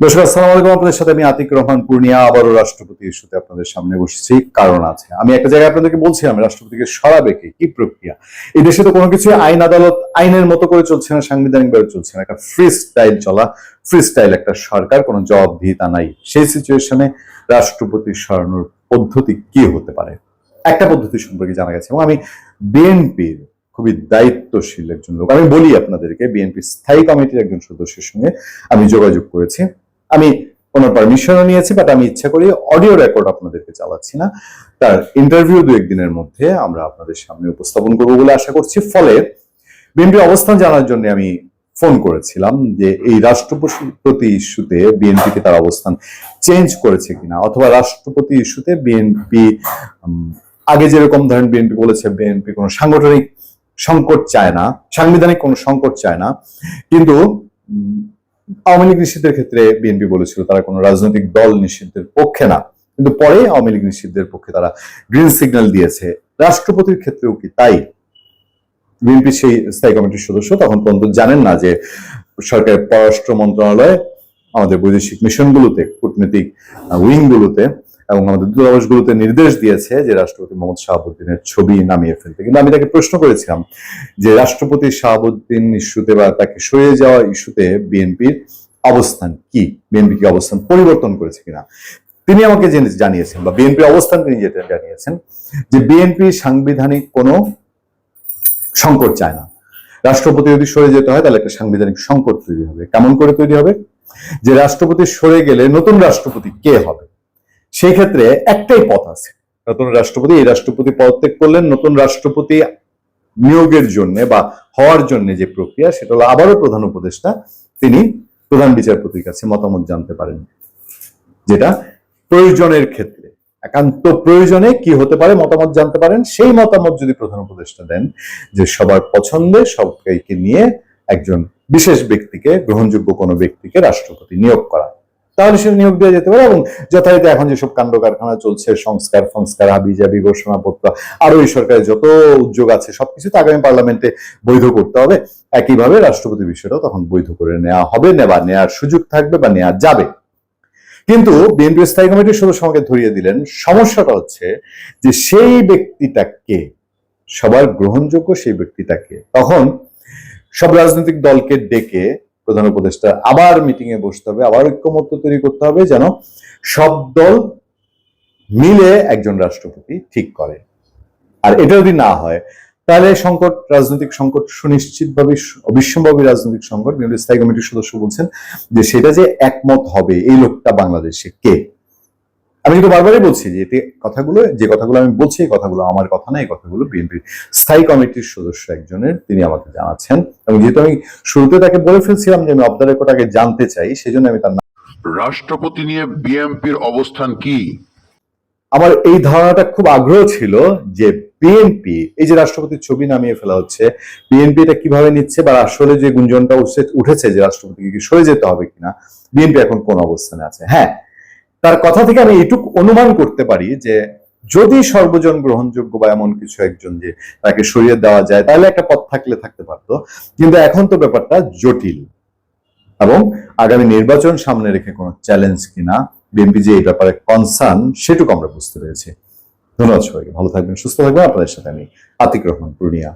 দর্শক, আসসালামু আলাইকুম। আপনাদের সাথে আমি আতিক রহমান পূর্ণিয়া, আবারও রাষ্ট্রপতি ইস্যুতে আপনাদের সামনে বসেছি। কারণ আছে, আমি একটা জায়গায় আপনাদেরকে বলছিলাম রাষ্ট্রপতিকে সরাবে কি? কি প্রক্রিয়া? এই দেশে তো কোনো কিছু আইন আদালত আইনের মতো করে চলছে না, সাংবিধানিক ভাবে চলছে না। একটা ফ্রি স্টাইল চলা ফ্রি স্টাইল একটা সরকার, কোনো জবাবদিহিতা নাই। সেই সিচুয়েশনে রাষ্ট্রপতি সরানোর পদ্ধতি কি হতে পারে? একটা পদ্ধতি সম্পর্কে জানা গেছে, এবং আমি বিএনপির খুবই দায়িত্বশীল একজন লোক। আমি বলি আপনাদেরকে বিএনপি স্থায়ী কমিটির একজন সদস্যের সঙ্গে আমি যোগাযোগ করেছি। আমি ওনার পারমিশনও নিয়েছি বাট আমি ইচ্ছা করি অডিও রেকর্ড আপনাদেরকে চালাচ্ছি না। তার ইন্টারভিউ দু একদিনের মধ্যে আমরা আপনাদের সামনে উপস্থাপন করব বলে আশা করছি। ফলে বিএনপি অবস্থান জানার জন্য আমি ফোন করেছিলাম যে এই রাষ্ট্রপতি ইস্যুতে বিএনপিকে তার অবস্থান চেঞ্জ করেছে কিনা, অথবা রাষ্ট্রপতি ইস্যুতে বিএনপি আগে যেরকম ধরেন বিএনপি বলেছে, বিএনপি কোনো সাংগঠনিক সংকট চায় না, সাংবিধানিক কোনো সংকট চায় না, কিন্তু আওয়ামী লীগ নিষিদ্ধের ক্ষেত্রে বিএনপি বলেছিল তারা কোনো রাজনৈতিক দল নিষিদ্ধের পক্ষে না। কিন্তু পরে আওয়ামী লীগ নিষিদ্ধের পক্ষে তারা গ্রিন সিগন্যাল দিয়েছে। রাষ্ট্রপতির ক্ষেত্রেও কি তাই? বিএনপি সেই স্থায়ী কমিটির সদস্য, তখন পর্যন্ত জানেন না যে সরকারের পররাষ্ট্র মন্ত্রণালয়, আমাদের বৈদেশিক মিশনগুলোতে, কূটনৈতিক উইংগুলোতে এবং আমাদের দূতাবাসগুলোতে নির্দেশ দিয়েছে যে রাষ্ট্রপতি মোহাম্মদ শাহাবুদ্দিনের ছবি নামিয়ে ফেলতে। কিন্তু আমি তাকে প্রশ্ন করেছিলাম যে রাষ্ট্রপতি শাহাবুদ্দিন ইস্যুতে বা তাকে সরিয়ে যাওয়া ইস্যুতে বিএনপির অবস্থান কি? বিএনপি কি অবস্থান পরিবর্তন করেছে কিনা? তিনি আমাকে জানিয়েছেন বা বিএনপির অবস্থান তিনি যেটা জানিয়েছেন যে বিএনপি সাংবিধানিক কোনো সংকট চায় না। রাষ্ট্রপতি যদি সরে যেতে হয় তাহলে একটা সাংবিধানিক সংকট তৈরি হবে। কেমন করে তৈরি হবে? যে রাষ্ট্রপতি সরে গেলে নতুন রাষ্ট্রপতি কে হবে? সেই ক্ষেত্রে একটাই পথ আছে। নতুন রাষ্ট্রপতি, এই রাষ্ট্রপতি পদত্যাগ করলেন। নতুন রাষ্ট্রপতি নিয়োগের জন্য বা হওয়ার জন্য যে প্রক্রিয়া, সেটা হলো আবারও প্রধান উপদেষ্টা, তিনি প্রধান বিচারপতির কাছে মতামত জানতে পারেন। যেটা প্রয়োজনের ক্ষেত্রে, একান্ত প্রয়োজনে কি হতে পারে মতামত জানতে পারেন। সেই মতামত যদি প্রধান উপদেষ্টা দেন, যে সবার পছন্দে সবাইকে নিয়ে একজন বিশেষ ব্যক্তিকে, গ্রহণযোগ্য কোনো ব্যক্তিকে রাষ্ট্রপতি নিয়োগ করা। তাহলে সে নিয়োগ দেওয়া যেতে পারে এবং যথারীতি এখন যেসব কাণ্ড কারখানা চলছে, সংস্কার সংস্কার হাবিজাবি, ঘোষণাপত্র, আরও এই সরকারের যত উদ্যোগ আছে, সবকিছু তো আগামী পার্লামেন্টে বৈধ করতে হবে। একইভাবে রাষ্ট্রপতি বিষয়টাও তখন বৈধ করে নেওয়া হবে না বা নেওয়ার সুযোগ থাকবে বা নেওয়া যাবে। কিন্তু বিএনপি স্থায়ী কমিটির সদস্য আমাকে ধরিয়ে দিলেন, সমস্যাটা হচ্ছে যে সেই ব্যক্তিটাকে, সবার গ্রহণযোগ্য সেই ব্যক্তিটাকে তখন সব রাজনৈতিক দলকে ডেকে প্রধান উপদেষ্টা আবার মিটিং এ বসতে হবে, আবার ঐক্যমত্য তৈরি করতে হবে যেন সব দল মিলে একজন রাষ্ট্রপতি ঠিক করে। আর এটা যদি না হয়, তাহলে সংকট, রাজনৈতিক সংকট সুনিশ্চিত ভাবে অবিশ্বম্ভাবী রাজনৈতিক সংকট স্থায়ী কমিটির সদস্য বলছেন যে সেটা যে একমত হবে এই লোকটা বাংলাদেশে কে? আমি কিন্তু বারবারই বলছি যে এতে কথাগুলো যে কথাগুলো আমি বলছি এই কথাগুলো আমার কথা না এই কথাগুলো বিএনপির স্থায়ী কমিটির সদস্য একজনের তিনি আমাকে জানাচ্ছেন। এবং যেহেতু আমি শুরুতে তাকে বলে ফেলছিলাম যে আমি অফ দ্য রেকর্ড জানতে চাই সেজন্য আমি তার রাষ্ট্রপতি নিয়ে বিএনপির অবস্থান কি? আমার এই ধারণাটা খুব আগ্রহ ছিল যে বিএনপি এই যে রাষ্ট্রপতির ছবি নামিয়ে ফেলা হচ্ছে বিএনপি এটা কীভাবে নিচ্ছে বা আসলে যে গুঞ্জনটা উঠছে- উঠেছে যে রাষ্ট্রপতিকে কি সরে যেতে হবে কিনা বিএনপি এখন কোন অবস্থানে আছে? হ্যাঁ তার কথা থেকে আমি এটুকু অনুমান করতে পারি যে যদি সর্বজন গ্রহণযোগ্য বা এমন কিছু একজন যে তাকে সরিয়ে দেওয়া যায়, তাহলে একটা পথ থাকলে থাকতে পারতো। কিন্তু এখন তো ব্যাপারটা জটিল এবং আগামী নির্বাচন সামনে রেখে কোনো চ্যালেঞ্জ কিনা বিএনপি যে এই ব্যাপারে কনসার্ন সেটুকু আমরা বুঝতে পেরেছি। ধন্যবাদ সবাইকে। ভালো থাকবেন, সুস্থ থাকবেন। আপনাদের সাথে আমি আতিক রহমান, পূর্ণিয়া।